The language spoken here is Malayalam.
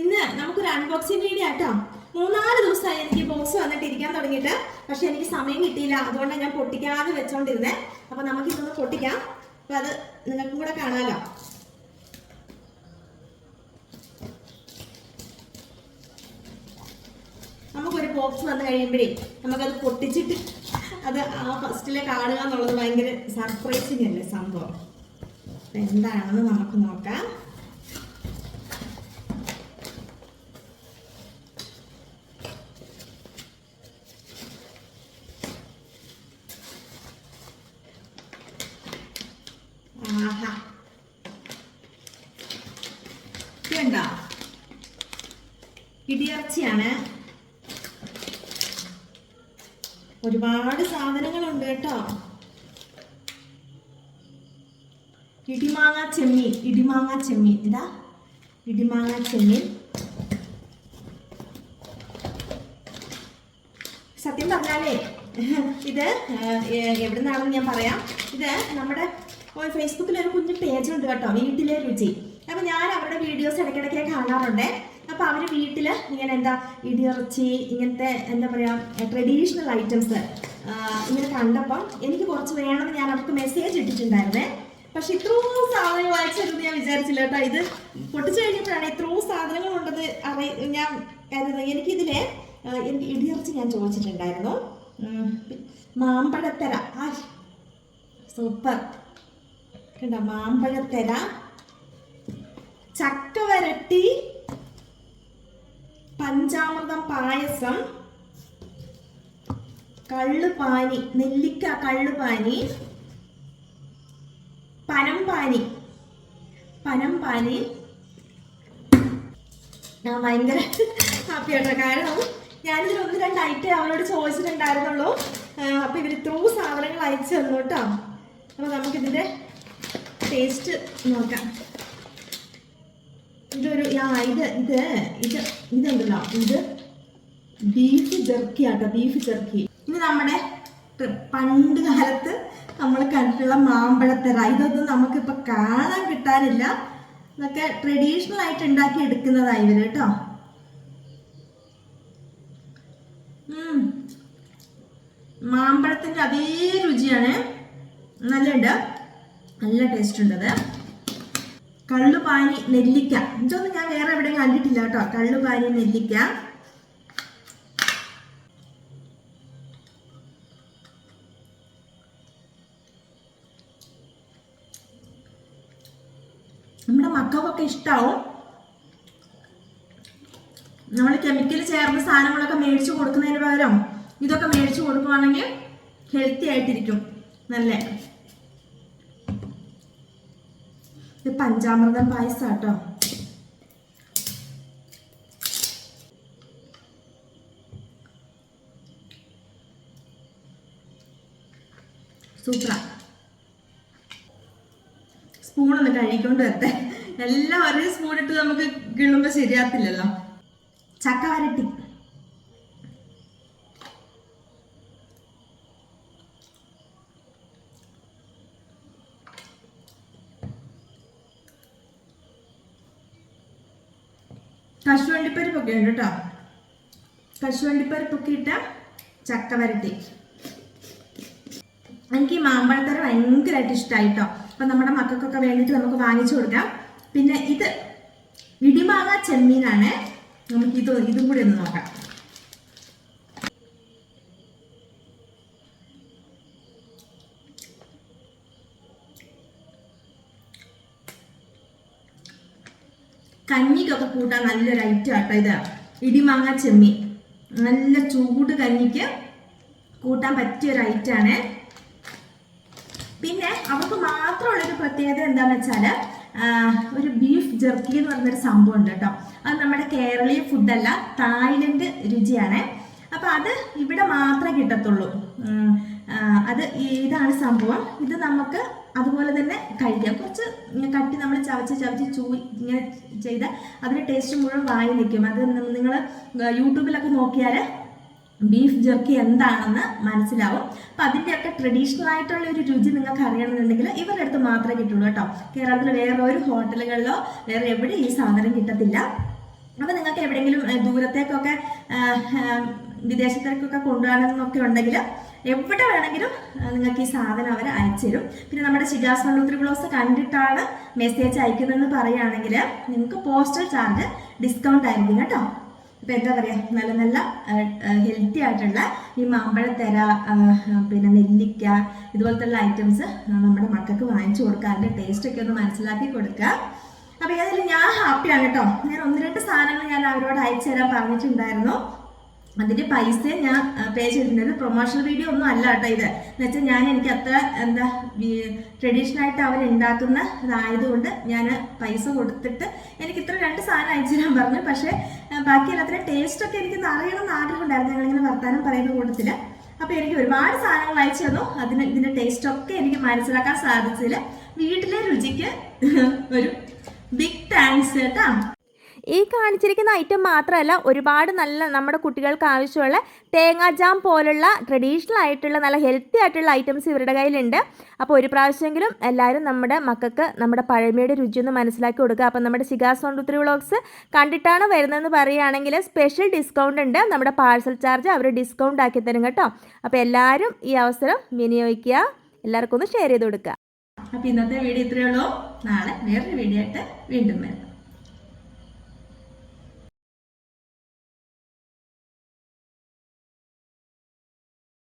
ഇന്ന് നമുക്കൊരു അൺബോക്സിംഗ് വീഡിയോ ആട്ടോ മൂന്നാൽ ദിവസമായി എനിക്ക് ബോക്സ് വന്നിട്ട് ഇരിക്കാൻ തുടങ്ങിയിട്ട്. പക്ഷെ എനിക്ക് സമയം കിട്ടിയില്ല. അതുകൊണ്ട് ഞാൻ പൊട്ടിക്കാതെ വെച്ചോണ്ടിരുന്നേ. അപ്പൊ നമുക്ക് ഇതൊന്ന് പൊട്ടിക്കാം. അപ്പൊ അത് നിങ്ങൾക്കും കൂടെ കാണാലോ. നമുക്കൊരു ബോക്സ് വന്നു കഴിയുമ്പോഴേ നമുക്കത് പൊട്ടിച്ചിട്ട് അത് ആ ഫസ്റ്റിലെ കാണുക എന്നുള്ളത് ഭയങ്കര സർപ്രൈസിങ് അല്ലേ സംഭവം. എന്താണെന്ന് നമുക്ക് നോക്കാം. ഇടിയർച്ചയാണ് ഒരുപാട് സാധനങ്ങളുണ്ട് കേട്ടോ. ഇടിമാങ്ങ ചെമ്മീൻ ഇടിമാങ്ങ ചെമ്മീൻ. ഇതാ ഇടിമാങ്ങ ചെമ്മീൻ. സത്യം പറഞ്ഞാലേ ഇത് എവിടെ നിന്നാണെന്ന് ഞാൻ പറയാം. ഇത് നമ്മുടെ ഫേസ്ബുക്കിൽ ഒരു കുഞ്ഞു പേജ് ഉണ്ട് കേട്ടോ വീട്ടിലെ രുചി. അപ്പൊ ഞാൻ അവരുടെ വീഡിയോസ് ഇടയ്ക്കിടയ്ക്ക് കാണാറുണ്ട്. അപ്പൊ അവർ വീട്ടിൽ ഇങ്ങനെ എന്താ ഇടിയിറച്ചി ഇങ്ങനത്തെ എന്താ പറയാ ട്രഡീഷണൽ ഐറ്റംസ് ഇങ്ങനെ കണ്ടപ്പം എനിക്ക് കുറച്ച് വേണമെന്ന് ഞാൻ അവർക്ക് മെസ്സേജ് ഇട്ടിട്ടുണ്ടായിരുന്നേ. പക്ഷെ ഇത്രയും സാധനങ്ങൾ അയച്ചിരുന്നു ഞാൻ വിചാരിച്ചില്ല കേട്ടോ. ഇത് പൊട്ടിച്ചു കഴിഞ്ഞപ്പോഴാണ് ഇത്രയും സാധനങ്ങൾ ഉണ്ടെന്ന് അറിയ ഞാൻ കരുതുന്നത്. എനിക്കിതിലെ എനിക്ക് ഇടിയിറച്ചി ഞാൻ ചോദിച്ചിട്ടുണ്ടായിരുന്നു. മാമ്പഴത്തര. ആ സൂപ്പർ. കണ്ട? മാമ്പഴത്തര ചക്ക വരട്ടി പഞ്ചാമൃതം പായസം. കള്ളുപാനി നെല്ലിക്ക കള്ളുപാനി പനംപാനി പനംപാനി ഞാൻ ഭയങ്കര ഹാപ്പിയാണ് കാരണം ഞാനിതിൽ ഒന്ന് രണ്ട് ഐറ്റം അവരോട് ചോദിച്ചിട്ടുണ്ടായിരുന്നുള്ളൂ. അപ്പൊ ഇവർ ഇത്രയും സാധനങ്ങൾ അയച്ചു തന്നു കേട്ടോ. അപ്പൊ നമുക്കിതിന്റെ ടേസ്റ്റ് നോക്കാം. ഇതൊരു ആ ഇത് ഇത് ഇത് ഇതുണ്ടല്ലോ. ഇത് ബീഫ് ജെർക്കി ആട്ടോ ബീഫ് ജെർക്കി ഇനി നമ്മുടെ പണ്ട് കാലത്ത് നമ്മൾ കണ്ടിട്ടുള്ള മാമ്പഴത്തര ഇതൊന്നും നമുക്കിപ്പോൾ കാണാൻ കിട്ടാനില്ല. ഇതൊക്കെ ട്രഡീഷണൽ ആയിട്ട് ഉണ്ടാക്കി എടുക്കുന്നതായി വരും കേട്ടോ. ഉം. മാമ്പഴത്തിന്റെ അതേ രുചിയാണ്. നല്ലുണ്ട്. നല്ല ടേസ്റ്റ് ഉണ്ടത്. കള്ളുപാനി നെല്ലിക്ക. ഇതൊന്നും ഞാൻ വേറെ എവിടെയും കണ്ടിട്ടില്ല കേട്ടോ. കള്ളുപാനി നെല്ലിക്ക. നമ്മുടെ മക്കൾക്കൊക്കെ ഇഷ്ടാവും. നമ്മൾ കെമിക്കൽ ചേർന്ന സാധനങ്ങളൊക്കെ മേടിച്ചു കൊടുക്കുന്നതിന് പകരം ഇതൊക്കെ മേടിച്ചു കൊടുക്കുവാണെങ്കിൽ ഹെൽത്തി ആയിട്ടിരിക്കും. നല്ല ഇത് പഞ്ചാമൃതം പായസം കേട്ടോ സ്പൂണൊന്ന് കഴുകിക്കൊണ്ട് വരട്ടെ. എല്ലാം ഒരേ സ്പൂൺ ഇട്ട് നമുക്ക് കിള്ളുമ്പോൾ ശരിയാത്തില്ലല്ലോ ചക്ക വരട്ടി കശുവണ്ടിപ്പരിപ്പൊക്കെ ഉണ്ട് കേട്ടോ കശുവണ്ടിപ്പരിപ്പൊക്കെ ഇട്ട ചക്ക വരട്ടി. എനിക്ക് ഈ മാമ്പഴത്തര ഭയങ്കരമായിട്ട് ഇഷ്ടമായി കേട്ടോ അപ്പം നമ്മുടെ മക്കൾക്കൊക്കെ വേണ്ടിയിട്ട് നമുക്ക് വാങ്ങിച്ചു കൊടുക്കാം. പിന്നെ ഇത് ഇടിമാങ്ങ ചെമ്മീനാണ്. നമുക്ക് ഇത് ഇതും കൂടി ഒന്ന് നോക്കാം. കഞ്ഞിക്കൊക്കെ കൂട്ടാൻ നല്ലൊരു ഐറ്റം ആട്ടോ ഇത്. ഇടിമാങ്ങ ചെമ്മീൻ. നല്ല ചൂട് കഞ്ഞിക്ക് കൂട്ടാൻ പറ്റിയ ഒരു ഐറ്റാണ് പിന്നെ അവർക്ക് മാത്രമുള്ളൊരു പ്രത്യേകത എന്താണെന്ന് വെച്ചാൽ ഒരു ബീഫ് ജെർക്കി എന്ന് പറഞ്ഞൊരു സംഭവം ഉണ്ട് കേട്ടോ. അത് നമ്മുടെ കേരളീയ ഫുഡല്ല തായ്ലൻഡ് രുചിയാണ്. അപ്പം അത് ഇവിടെ മാത്രമേ കിട്ടത്തുള്ളൂ. അത് ഇതാണ് സംഭവം? ഇത് നമുക്ക് അതുപോലെ തന്നെ കഴിക്കാം. കുറച്ച് കട്ടി നമ്മൾ ചവച്ച് ചവച്ച് ചൂ ഇങ്ങനെ ചെയ്ത് അതിന്റെ ടേസ്റ്റ് മുഴുവൻ വായി നിൽക്കും. അത് നിങ്ങൾ യൂട്യൂബിലൊക്കെ നോക്കിയാൽ ബീഫ് ജെർക്കി എന്താണെന്ന് മനസ്സിലാവും. അപ്പം അതിന്റെയൊക്കെ ട്രഡീഷണൽ ആയിട്ടുള്ള ഒരു രുചി നിങ്ങൾക്ക് അറിയണമെന്നുണ്ടെങ്കിൽ ഇവരുടെ അടുത്ത് മാത്രമേ കിട്ടുള്ളൂ കേട്ടോ. കേരളത്തിൽ വേറെ ഒരു ഹോട്ടലുകളിലോ വേറെ എവിടെ ഈ സാധനം കിട്ടത്തില്ല. അപ്പം നിങ്ങൾക്ക് എവിടെയെങ്കിലും ദൂരത്തേക്കൊക്കെ വിദേശത്തേക്കൊക്കെ കൊണ്ടുപോകണമെന്നൊക്കെ ഉണ്ടെങ്കിൽ എവിടെ വേണമെങ്കിലും നിങ്ങൾക്ക് ഈ സാധനം അവർ അയച്ചു തരും പിന്നെ നമ്മുടെ ഷിജാസ് മണ്ണൂത്തിരി ബ്ലൗസ് കണ്ടിട്ടാണ് മെസ്സേജ് അയക്കുന്നതെന്ന് പറയുകയാണെങ്കിൽ നിങ്ങൾക്ക് പോസ്റ്റൽ ചാർജ് ഡിസ്കൗണ്ട് ആയിരിക്കും കേട്ടോ. ഇപ്പം എന്താ പറയുക നല്ല നല്ല ഹെൽത്തി ആയിട്ടുള്ള ഈ മാമ്പഴത്തര പിന്നെ നെല്ലിക്ക ഇതുപോലത്തെ ഐറ്റംസ് നമ്മുടെ മക്കൾക്ക് വാങ്ങിച്ചു കൊടുക്കുക. അതിന്റെ ടേസ്റ്റൊക്കെ ഒന്ന് മനസ്സിലാക്കി കൊടുക്കുക. അപ്പോൾ ഏതായാലും ഞാൻ ഹാപ്പിയാണ് കേട്ടോ. ഞാൻ ഒന്ന് രണ്ട് സാധനങ്ങൾ ഞാൻ അവരോട് അയച്ചു തരാൻ പറഞ്ഞിട്ടുണ്ടായിരുന്നു. അതിന്റെ പൈസ ഞാൻ പേ ചെയ്തിട്ടുണ്ട്. പ്രൊമോഷണൽ വീഡിയോ ഒന്നും അല്ല കേട്ടോ ഇത്. എന്ന് വെച്ചാൽ ഞാൻ എനിക്ക് അത്ര എന്താ ട്രഡീഷണൽ ആയിട്ട് അവർ ഉണ്ടാക്കുന്ന ഇതായതുകൊണ്ട് ഞാൻ പൈസ കൊടുത്തിട്ട് എനിക്ക് ഇത്ര രണ്ട് സാധനം അയച്ചു തരാൻ പറഞ്ഞു. പക്ഷേ ബാക്കി എല്ലാത്തിനും ടേസ്റ്റ് ഒക്കെ എനിക്ക് അറിയണം എന്ന് ആഗ്രഹം ഉണ്ടായിരുന്നു. ഞങ്ങളിങ്ങനെ വർത്താനം പറയുന്ന കൂട്ടത്തിൽ അപ്പോൾ എനിക്ക് ഒരുപാട് സാധനങ്ങൾ അയച്ചു തന്നു. അതിന് ഇതിന്റെ ടേസ്റ്റ് ഒക്കെ എനിക്ക് മനസ്സിലാക്കാൻ സാധിച്ചില്ല വീട്ടിലെ രുചിക്ക് ഒരു ബിഗ് താങ്ക്സ് കേട്ടോ. ഈ കാണിച്ചിരിക്കുന്ന ഐറ്റം മാത്രമല്ല ഒരുപാട് നല്ല നമ്മുടെ കുട്ടികൾക്ക് ആവശ്യമുള്ള തേങ്ങാ ജാം പോലുള്ള ട്രഡീഷണൽ ആയിട്ടുള്ള നല്ല ഹെൽത്തി ആയിട്ടുള്ള ഐറ്റംസ് ഇവരുടെ കയ്യിലുണ്ട്. അപ്പോൾ ഒരു പ്രാവശ്യമെങ്കിലും എല്ലാവരും നമ്മുടെ മക്കൾക്ക് നമ്മുടെ പഴമയുടെ രുചി ഒന്ന് മനസ്സിലാക്കി കൊടുക്കുക. അപ്പോൾ നമ്മുടെ ശിഖാ കൊണ്ടുത്തിരി വ്ളോഗ്സ് കണ്ടിട്ടാണ് വരുന്നതെന്ന് പറയുകയാണെങ്കിൽ സ്പെഷ്യൽ ഡിസ്കൗണ്ട് ഉണ്ട്. നമ്മുടെ പാഴ്സൽ ചാർജ് അവർ ഡിസ്കൗണ്ട് ആക്കി തരും കേട്ടോ. അപ്പോൾ എല്ലാവരും ഈ അവസരം വിനിയോഗിക്കുക. എല്ലാവർക്കും ഒന്ന് ഷെയർ ചെയ്ത് കൊടുക്കുക. അപ്പോൾ ഇന്നത്തെ വീഡിയോ ഇത്രയേ ഉള്ളൂ. നാളെ വേറൊരു വീഡിയോ ആയിട്ട് വീണ്ടും വരാം.